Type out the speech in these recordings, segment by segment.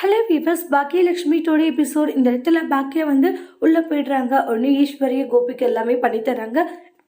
Hello viewers Baakiyalakshmi டோட episode இந்த இடத்துல பாக்கியா வந்து உள்ளே போயிடுறாங்க. ஒன்று ஈஸ்வரிய கோபிக்கு எல்லாமே பண்ணி தராங்க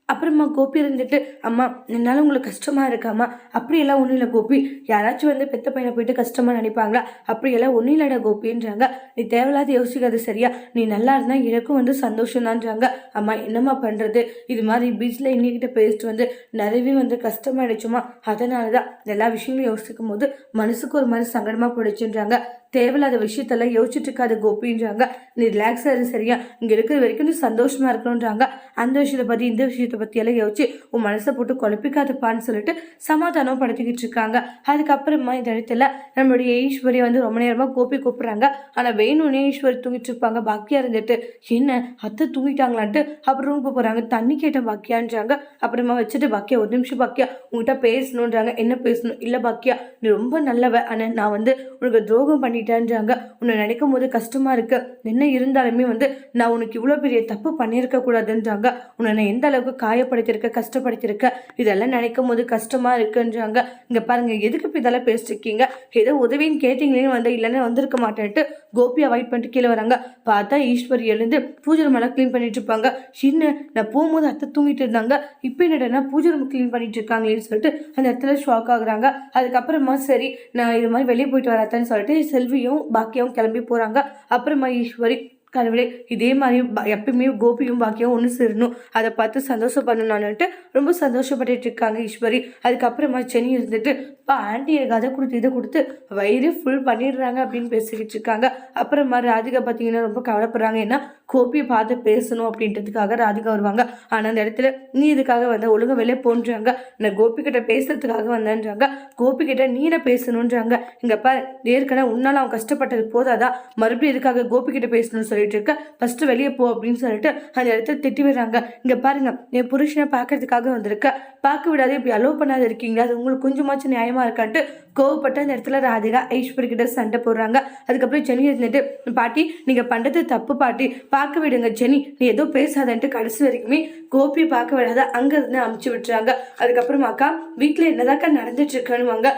அப்புறமா கோபி இருந்துட்டு அம்மா என்னால் உங்களுக்கு கஷ்டமாக இருக்காம்மா அப்படியெல்லாம் ஒன்றும் இல்லை கோபி. யாராச்சும் வந்து பெத்த பையனை போயிட்டு கஷ்டமாக நினைப்பாங்களா? அப்படியெல்லாம் ஒன்றும் இல்லைடா கோபின்றாங்க. நீ தேவையில்லாத யோசிக்காது சரியா? நீ நல்லா இருந்தால் எனக்கும் வந்து சந்தோஷம்தான்றாங்க. அம்மா என்னம்மா பண்ணுறது இது மாதிரி பீச்சில் எங்ககிட்ட பேசிட்டு வந்து நிறையவே வந்து கஷ்டமாயிடுச்சுமா அதனால தான் எல்லா விஷயங்களும் யோசிக்கும் போது மனசுக்கு ஒரு மாதிரி சங்கடமாக போயிடுச்சுன்றாங்க. தேவையில்லாத விஷயத்தெல்லாம் யோசிச்சுட்டு இருக்காது கோபின்றாங்க. நீ ரிலாக்ஸாக இரு சரியா. இங்கே இருக்கிற வரைக்கும் நீ சந்தோஷமாக இருக்கணுன்றாங்க அந்த விஷயத்தை பற்றி இந்த விஷயத்தை பற்றியெல்லாம் யோசிச்சு உன் மனசை போட்டு குழப்பிக்காதுப்பான்னு சொல்லிட்டு சமாதானம் படுத்திக்கிட்டு இருக்காங்க. அதுக்கப்புறமா இந்த இடத்துல நம்மளுடைய ஈஸ்வரி வந்து ரொம்ப நேரமாக கோபி கூப்பிட்றாங்க. ஆனால் வேணும்னே ஈஸ்வரி தூங்கிட்டு இருப்பாங்க. பாக்கியா இருந்துட்டு என்ன அத்தை தூங்கிட்டாங்களான்ட்டு அப்புறம் ரூமுக்கு போகிறாங்க தண்ணி கேட்ட பாக்கியான்றாங்க. அப்புறமா வச்சுட்டு பாக்கியா ஒரு நிமிஷம் பாக்கியா உங்ககிட்ட பேசணுன்றாங்க என்ன பேசணும்? இல்லை பாக்கியா நீ ரொம்ப நல்லவ. ஆனால் நான் வந்து உனக்கு துரோகம் பண்ணி பண்ணிட்டேன்றாங்க. உன்னை நினைக்கும் போது கஷ்டமா இருக்கு. என்ன இருந்தாலுமே வந்து நான் உனக்கு இவ்வளோ பெரிய தப்பு பண்ணியிருக்க கூடாதுன்றாங்க. உன்னை நான் எந்த அளவுக்கு காயப்படுத்தியிருக்க கஷ்டப்படுத்தியிருக்க இதெல்லாம் நினைக்கும் போது கஷ்டமா இருக்குன்றாங்க. இங்க பாருங்க எதுக்கு இப்போ இதெல்லாம் பேசிட்டு இருக்கீங்க ஏதோ உதவின்னு கேட்டீங்களேன்னு வந்து இல்லைன்னா வந்திருக்க மாட்டேன்ட்டு கோபி அவாய்ட் பண்ணிட்டு கீழே வராங்க. பார்த்தா ஈஸ்வரி எழுந்து பூஜை ரூம் எல்லாம் க்ளீன் பண்ணிட்டு இருப்பாங்க. சின்ன நான் போகும்போது அத்தை தூங்கிட்டு இருந்தாங்க. இப்போ என்னடா பூஜை ரூம் க்ளீன் பண்ணிட்டு இருக்காங்களேன்னு சொல்லிட்டு அந்த இடத்துல ஷாக் ஆகுறாங்க. அதுக்கப்புறமா சரி நான் இது மாதிரி வெளியே போயிட்டு வரத்தேன்னு சொல்லிட்டு செல்வியும் பாக்கியாவும் கிளம்பி போகிறாங்க அப்புறம் மகேஸ்வரி கடவுளே இதே மாதிரி எப்பயுமே கோபியும் பாக்கியும் ஒன்று சேரணும். அதை பார்த்து சந்தோஷப்படணும்னுட்டு ரொம்ப சந்தோஷப்பட்டுட்டு இருக்காங்க ஈஸ்வரி. அதுக்கப்புறமா செனி இருந்துட்டு பா ஆண்டி எனக்கு அதை கொடுத்து இதை கொடுத்து. வயிறு ஃபுல் பண்ணிடுறாங்க அப்படின்னு பேசிக்கிட்டு இருக்காங்க. அப்புறமா ராதிகா பார்த்தீங்கன்னா ரொம்ப கவலைப்படுறாங்க. ஏன்னா கோபியை பார்த்து பேசணும் அப்படின்றதுக்காக ராதிகா வருவாங்க. ஆனால் அந்த இடத்துல நீ இதுக்காக வந்த ஒழுங்காக வெளியே போன்றாங்க. நான் கோபி கிட்ட பேசுறதுக்காக வந்தேன்றாங்க. கோபி கிட்ட பேசணுன்றாங்க இங்கப்பா ஏற்கனவே உன்னால அவன் கஷ்டப்பட்டது போதாதா? மறுபடியும் இதுக்காக கோபி கிட்ட பேசணும்னு சொல்லிட்டு இருக்க ஃபர்ஸ்ட் வெளியே போ அப்படின்னு சொல்லிட்டு அந்த இடத்துல திட்டி விடுறாங்க. இங்க பாருங்க என் புருஷனை பார்க்கறதுக்காக வந்திருக்க. பார்க்க விடாது இப்படி அலோவ் பண்ணாத இருக்கீங்க அது உங்களுக்கு கொஞ்சமாச்சும் நியாயமா இருக்கான்ட்டு கோவப்பட்ட அந்த இடத்துல ராதிகா ஐஸ்வரி கிட்ட சண்டை போடுறாங்க. அதுக்கப்புறம் ஜெனி இருந்துட்டு பாட்டி நீங்க பண்றது தப்பு பாட்டி. பார்க்க விடுங்க ஜெனி நீ ஏதோ பேசாதன்ட்டு கடைசி வரைக்குமே கோபி பார்க்க விடாத அங்க இருந்து அமுச்சு விட்டுறாங்க. அதுக்கப்புறமாக்கா வீட்டுல என்னதாக்கா நடந்துட்டு இருக்குன்னுவாங்க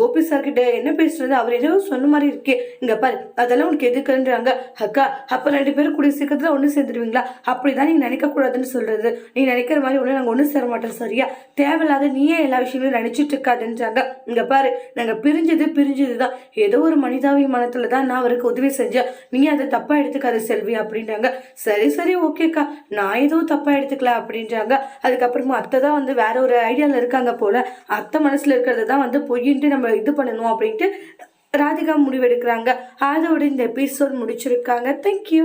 கோபி சார் கிட்ட என்ன பேசுறது? அவர் ஏதோ சொன்ன மாதிரி இருக்கே. இங்க பாரு அதெல்லாம் உனக்கு எதுக்குன்றாங்க. அக்கா அப்போ ரெண்டு பேரும் கூடிய சீக்கிரத்தில் ஒன்று சேர்ந்துருவீங்களா? அப்படிதான் தான் நீங்கள் நினைக்கக்கூடாதுன்னு சொல்கிறது நீ நினைக்கிற மாதிரி ஒன்று நாங்கள் ஒன்றும் சேர மாட்டோம் சரியா? தேவையில்லாத நீயே எல்லா விஷயங்களும் நினச்சிட்டு இருக்காதுன்றாங்க. இங்கே பாரு நாங்கள் பிரிஞ்சது பிரிஞ்சது தான் ஏதோ ஒரு மனிதாபிமானத்தில் தான் நான் அவருக்கு உதவி செஞ்சேன். நீ அதை தப்பாக எடுத்துக்காத செல்வி அப்படின்றாங்க. சரி சரி ஓகேக்கா. நான் ஏதோ தப்பாக எடுத்துக்கல அப்படின்றாங்க. அதுக்கப்புறமா அத்தை தான் வந்து வேற ஒரு ஐடியாவில் இருக்காங்க போல. அத்தை மனசில் இருக்கிறது தான் வந்து பொய்யின்ட்டு நம்ம இது பண்ணணும் அப்படின்ட்டு ராதிகா முடிவெடுக்கிறாங்க. அதோட இந்த எபிசோட் முடிச்சிருக்காங்க. தேங்க்யூ